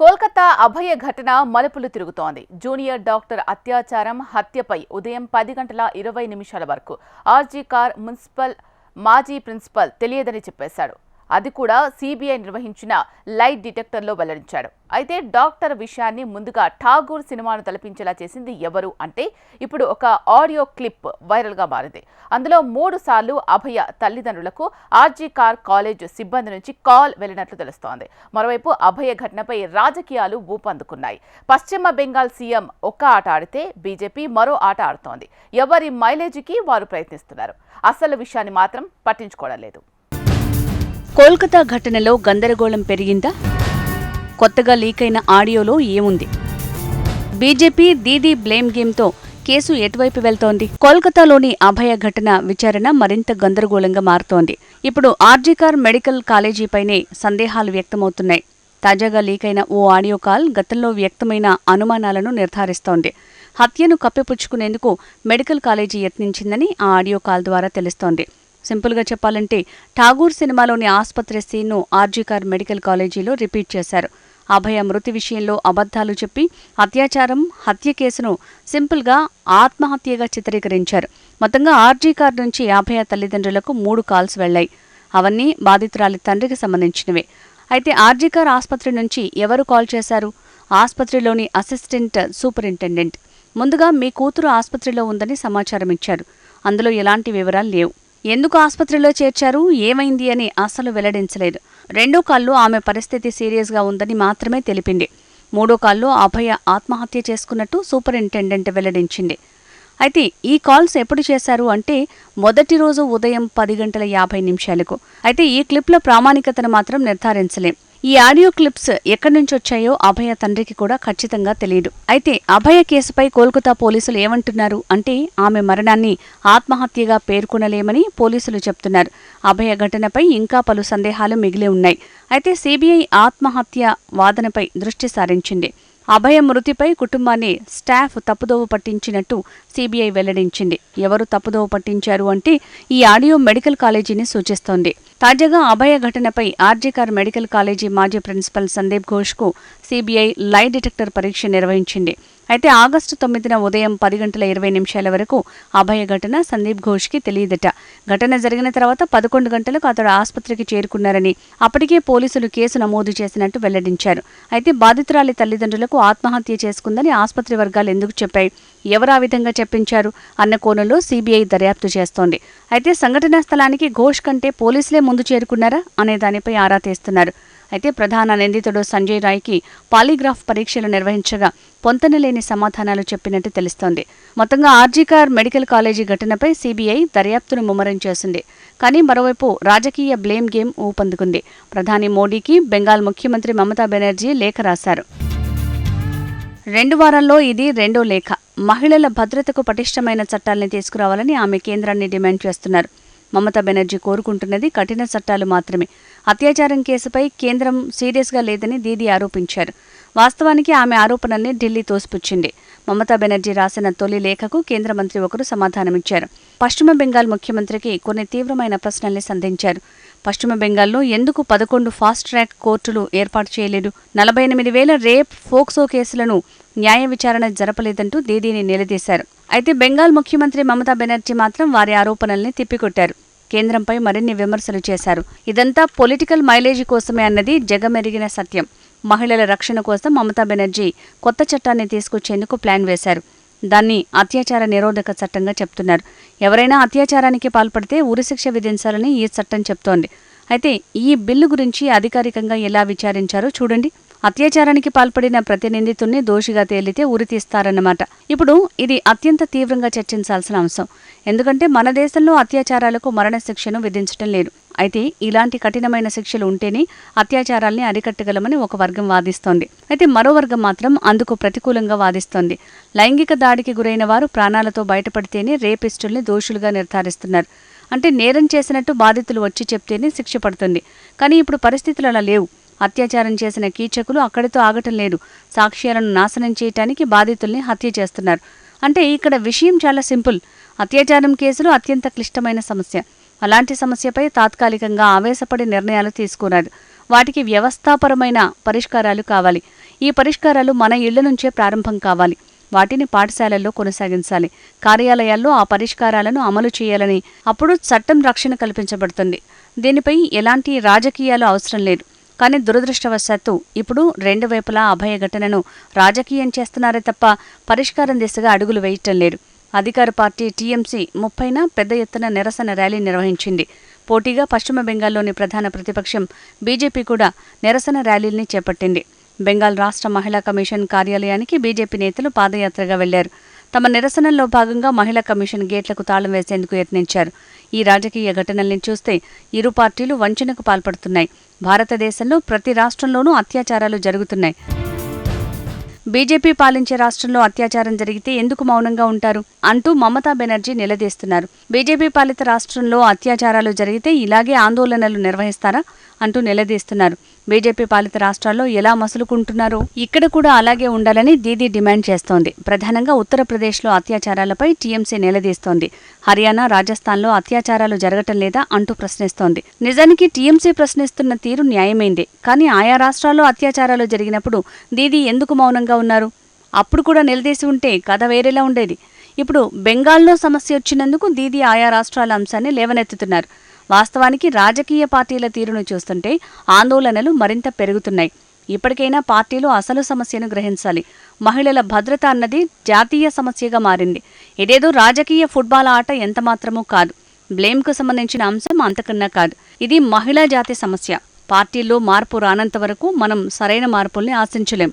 కోల్కతా అభయ ఘటన మలుపులు తిరుగుతోంది. జూనియర్ డాక్టర్ అత్యాచారం హత్యపై ఉదయం పది గంటల ఇరవై నిమిషాల వరకు ఆర్జీ కార్ మున్సిపల్ మాజీ ప్రిన్సిపల్ తెలియదని చెప్పేశాడు. అది కూడా సిబిఐ నిర్వహించిన లైట్ డిటెక్టర్లో వెల్లడించాడు అయితే డాక్టర్ విషయాన్ని ముందుగా ఠాగూర్ సినిమాను తలపించేలా చేసింది ఎవరు అంటే ఇప్పుడు ఒక ఆడియో క్లిప్ వైరల్గా మారింది. అందులో మూడు సార్లు అభయ తల్లిదండ్రులకు ఆర్జీ కార్ కాలేజ్ సిబ్బంది నుంచి కాల్ వెళ్ళినట్లు తెలుస్తోంది. మరోవైపు అభయ ఘటనపై రాజకీయాలు ఊపందుకున్నాయి. పశ్చిమ బెంగాల్ సీఎం ఒక్క ఆట ఆడితే బీజేపీ మరో ఆట ఆడుతోంది. ఎవరి మైలేజీకి వారు ప్రయత్నిస్తున్నారు. అసలు విషయాన్ని మాత్రం పట్టించుకోవడం లేదు. కోల్కతా ఘటనలో గందరగోళం పెరిగిందా? కొత్తగా లీక్ అయిన ఆడియోలో ఏముంది? బీజేపీ దీదీ బ్లేమ్ గేమ్తో కేసు ఎటువైపు వెళ్తోంది? కోల్కతాలోని అభయ ఘటన విచారణ మరింత గందరగోళంగా మారుతోంది. ఇప్పుడు ఆర్జీకార్ మెడికల్ కాలేజీపైనే సందేహాలు వ్యక్తమవుతున్నాయి. తాజాగా లీక్ అయిన ఓ ఆడియో కాల్ గతంలో వ్యక్తమైన అనుమానాలను నిర్ధారిస్తోంది. హత్యను కప్పిపుచ్చుకునేందుకు మెడికల్ కాలేజీ యత్నించిందని ఆ ఆడియో కాల్ ద్వారా తెలుస్తోంది. సింపుల్గా చెప్పాలంటే ఠాగూర్ సినిమాలోని ఆసుపత్రి సీన్ను ఆర్జీకార్ మెడికల్ కాలేజీలో రిపీట్ చేశారు. అభయ మృతి విషయంలో అబద్ధాలు చెప్పి అత్యాచారం హత్య కేసును సింపుల్గా ఆత్మహత్యగా చిత్రీకరించారు. మొత్తంగా ఆర్జీకార్ నుంచి అభయ తల్లిదండ్రులకు మూడు కాల్స్ వెళ్ళాయి అవన్నీ బాధితురాలి తండ్రికి సంబంధించినవే. అయితే ఆర్జీకార్ ఆసుపత్రి నుంచి ఎవరు కాల్ చేశారు? ఆసుపత్రిలోని అసిస్టెంట్ సూపరింటెండెంట్. ముందుగా మీ కూతురు ఆసుపత్రిలో ఉందని సమాచారం ఇచ్చారు అందులో ఎలాంటి వివరాలు లేవు. ఎందుకు ఆసుపత్రిలో చేర్చారు? ఏమైంది అని అసలు వెల్లడించలేదు. రెండో కాల్లో ఆమె పరిస్థితి సీరియస్గా ఉందని మాత్రమే తెలిపింది. మూడో కాల్లో అభయ ఆత్మహత్య చేసుకున్నట్టు సూపరింటెండెంట్ వెల్లడించింది. అయితే ఈ కాల్స్ ఎప్పుడు చేశారు అంటే మొదటి రోజు ఉదయం పది గంటల యాభై నిమిషాలకు. అయితే ఈ క్లిప్ల ప్రామాణికతను మాత్రం నిర్ధారించలేం. ఈ ఆడియో క్లిప్స్ ఎక్కడి నుంచి వచ్చాయో అభయ తండ్రికి కూడా ఖచ్చితంగా తెలియదు. అయితే అభయ కేసుపై కోల్కతా పోలీసులు ఏమంటున్నారు అంటే ఆమె మరణాన్ని ఆత్మహత్యగా పేర్కొనలేమని పోలీసులు చెప్తున్నారు. అభయ ఘటనపై ఇంకా పలు సందేహాలు మిగిలి ఉన్నాయి. అయితే సిబిఐ ఆత్మహత్య వాదనపై దృష్టి సారించింది. అభయ మృతిపై కుటుంబాన్ని స్టాఫ్ తప్పుదోవ పట్టించినట్టు సీబీఐ వెల్లడించింది. ఎవరు తప్పుదోవ పట్టించారు అంటే ఈ ఆడియో మెడికల్ కాలేజీని సూచిస్తోంది. తాజాగా అభయ ఘటనపై ఆర్జీకార్ మెడికల్ కాలేజీ మాజీ ప్రిన్సిపల్ సందీప్ ఘోష్కు సీబీఐ లై డిటెక్టర్ పరీక్ష నిర్వహించింది. అయితే ఆగస్టు తొమ్మిదిన ఉదయం పది గంటల ఇరవై నిమిషాల వరకు అభయ ఘటన సందీప్ ఘోష్కి తెలియదట. ఘటన జరిగిన తర్వాత పదకొండు గంటలకు అతడు ఆసుపత్రికి చేరుకున్నారని అప్పటికే పోలీసులు కేసు నమోదు చేసినట్టు వెల్లడించారు. అయితే బాధితురాలి తల్లిదండ్రులకు ఆత్మహత్య చేసుకుందని ఆసుపత్రి వర్గాలు ఎందుకు చెప్పాయి? ఎవరు ఆ విధంగా చెప్పించారు? అన్న కోణంలో సీబీఐ దర్యాప్తు చేస్తోంది. అయితే సంఘటనా స్థలానికి ఘోష్ కంటే పోలీసులే ముందు చేరుకున్నారా? అనే దానిపై ఆరా తీస్తున్నారు. అయితే ప్రధాన నిందితుడు సంజయ్ రాయ్కి పాలిగ్రాఫ్ పరీక్షలు నిర్వహించగా పొంతనలేని సమాధానాలు చెప్పినట్టు తెలుస్తోంది. మొత్తంగా ఆర్జీకార్ మెడికల్ కాలేజీ ఘటనపై సీబీఐ దర్యాప్తును ముమ్మరం చేసింది. కానీ మరోవైపు రాజకీయ బ్లేమ్ గేమ్ ఊపందుకుంది. ప్రధాని మోడీకి బెంగాల్ ముఖ్యమంత్రి మమతా బెనర్జీ లేఖ రాశారు. రెండు వారాల్లో ఇది రెండో లేఖ. మహిళల భద్రతకు పటిష్టమైన చట్టాల్ని తీసుకురావాలని ఆమె కేంద్రాన్ని డిమాండ్ చేస్తున్నారు. మమతా బెనర్జీ కోరుకుంటున్నది కఠిన చట్టాలు మాత్రమే. అత్యాచారం కేసుపై కేంద్రం సీరియస్గా లేదని దీదీ ఆరోపించారు. వాస్తవానికి ఆమె ఆరోపణల్ని ఢిల్లీ తోసిపుచ్చింది. మమతా బెనర్జీ రాసిన తొలి లేఖకు కేంద్ర మంత్రి ఒకరు సమాధానమిచ్చారు. పశ్చిమ బెంగాల్ ముఖ్యమంత్రికి కొన్ని తీవ్రమైన ప్రశ్నల్ని సంధించారు. పశ్చిమ బెంగాల్లో ఎందుకు పదకొండు ఫాస్ట్ ట్రాక్ కోర్టులు ఏర్పాటు చేయలేదు? నలభై ఎనిమిది వేల రేప్ ఫోక్సో కేసులను న్యాయ విచారణ జరపలేదంటూ దీదీని నిలదీశారు. అయితే బెంగాల్ ముఖ్యమంత్రి మమతా బెనర్జీ మాత్రం వారి ఆరోపణల్ని తిప్పికొట్టారు. కేంద్రంపై మరిన్ని విమర్శలు చేశారు. ఇదంతా పొలిటికల్ మైలేజీ కోసమే అన్నది జగమెరిగిన సత్యం. మహిళల రక్షణ కోసం మమతా బెనర్జీ కొత్త చట్టాన్ని తీసుకొచ్చేందుకు ప్లాన్ వేశారు. దాన్ని అత్యాచార నిరోధక చట్టంగా చెప్తున్నారు. ఎవరైనా అత్యాచారానికి పాల్పడితే ఉరిశిక్ష విధించాలని ఈ చట్టం చెప్తోంది. అయితే ఈ బిల్లు గురించి అధికారికంగా ఎలా విచారించారో చూడండి. అత్యాచారానికి పాల్పడిన ప్రతి నిందితుణ్ణి దోషిగా తేలితే ఉరి తీస్తారన్నమాట ఇప్పుడు ఇది అత్యంత తీవ్రంగా చర్చించాల్సిన అంశం. ఎందుకంటే మన దేశంలో అత్యాచారాలకు మరణశిక్షను విధించడం లేదు. అయితే ఇలాంటి కఠినమైన శిక్షలు ఉంటేనే అత్యాచారాల్ని అరికట్టగలమని ఒక వర్గం వాదిస్తోంది. అయితే మరో వర్గం మాత్రం అందుకు ప్రతికూలంగా వాదిస్తోంది. లైంగిక దాడికి గురైన వారు ప్రాణాలతో బయటపడితేనే రేపిస్టుల్ని దోషులుగా నిర్ధారిస్తున్నారు. అంటే నేరం చేసినట్టు బాధితులు వచ్చి చెప్తేనే శిక్ష పడుతుంది. కానీ ఇప్పుడు పరిస్థితులు అలా లేవు. అత్యాచారం చేసిన కీచకులు అక్కడితో ఆగటం లేదు. సాక్ష్యాలను నాశనం చేయటానికి బాధితుల్ని హత్య చేస్తున్నారు. అంటే ఇక్కడ విషయం చాలా సింపుల్. అత్యాచారం కేసులు అత్యంత క్లిష్టమైన సమస్య. అలాంటి సమస్యపై తాత్కాలికంగా ఆవేశపడి నిర్ణయాలు తీసుకున్నారు. వాటికి వ్యవస్థాపరమైన పరిష్కారాలు కావాలి. ఈ పరిష్కారాలు మన ఇళ్ళ నుంచే ప్రారంభం కావాలి. వాటిని పాఠశాలల్లో కొనసాగించాలి. కార్యాలయాల్లో ఆ పరిష్కారాలను అమలు చేయాలని అప్పుడు చట్టం రక్షణ కల్పించబడుతుంది. దీనిపై ఎలాంటి రాజకీయాలు అవసరం లేదు. కానీ దురదృష్టవశాత్తు ఇప్పుడు రెండు వైపులా అభయ ఘటనను రాజకీయం చేస్తున్నారే తప్ప పరిష్కారం దిశగా అడుగులు వేయటం లేదు. అధికార పార్టీ టీఎంసీ ముప్పైన పెద్ద ఎత్తున నిరసన ర్యాలీ నిర్వహించింది. పోటీగా పశ్చిమ బెంగాల్లోని ప్రధాన ప్రతిపక్షం బీజేపీ కూడా నిరసన ర్యాలీల్ని చేపట్టింది. బెంగాల్ రాష్ట్ర మహిళా కమిషన్ కార్యాలయానికి బీజేపీ నేతలు పాదయాత్రగా వెళ్ళారు. తమ నిరసనల్లో భాగంగా మహిళా కమిషన్ గేట్లకు తాళం వేసేందుకు యత్నించారు. ఈ రాజకీయ ఘటనల్ని చూస్తే ఇరు పార్టీలు వంచనకు పాల్పడుతున్నాయి. భారతదేశంలో ప్రతి రాష్ట్రంలోనూ అత్యాచారాలు జరుగుతున్నాయి. బీజేపీ పాలించే రాష్ట్రంలో అత్యాచారం జరిగితే ఎందుకు మౌనంగా ఉంటారు? అంటూ మమతా బెనర్జీ నిలదీస్తున్నారు. బీజేపీ పాలిత రాష్ట్రంలో అత్యాచారాలు జరిగితే ఇలాగే ఆందోళనలు నిర్వహిస్తారా? అంటూ నిలదీస్తున్నారు. బీజేపీ పాలిత రాష్ట్రాల్లో ఎలా మసులుకుంటున్నారో ఇక్కడ కూడా అలాగే ఉండాలని దీదీ డిమాండ్ చేస్తోంది. ప్రధానంగా ఉత్తరప్రదేశ్లో అత్యాచారాలపై టీఎంసీ నిలదీస్తోంది. హర్యానా రాజస్థాన్లో అత్యాచారాలు జరగటం లేదా అంటూ ప్రశ్నిస్తోంది. నిజానికి టీఎంసీ ప్రశ్నిస్తున్న తీరు న్యాయమైందే. కానీ ఆయా రాష్ట్రాల్లో అత్యాచారాలు జరిగినప్పుడు దీదీ ఎందుకు మౌనంగా ఉన్నారు? అప్పుడు కూడా నిలదీసి ఉంటే కథ వేరేలా ఉండేది. ఇప్పుడు బెంగాల్లో సమస్య వచ్చినందుకు దీదీ ఆయా రాష్ట్రాల అంశాన్ని లేవనెత్తుతున్నారు. వాస్తవానికి రాజకీయ పార్టీల తీరును చూస్తుంటే ఆందోళనలు మరింత పెరుగుతున్నాయి. ఇప్పటికైనా పార్టీలు అసలు సమస్యను గ్రహించాలి. మహిళల భద్రత అన్నది జాతీయ సమస్యగా మారింది. ఇదేదో రాజకీయ ఫుట్బాల్ ఆట ఎంతమాత్రమూ కాదు. బ్లేమ్కు సంబంధించిన అంశం అంతకన్నా కాదు. ఇది మహిళా జాతి సమస్య. పార్టీల్లో మార్పు రానంత వరకు మనం సరైన మార్పుల్ని ఆశించలేం.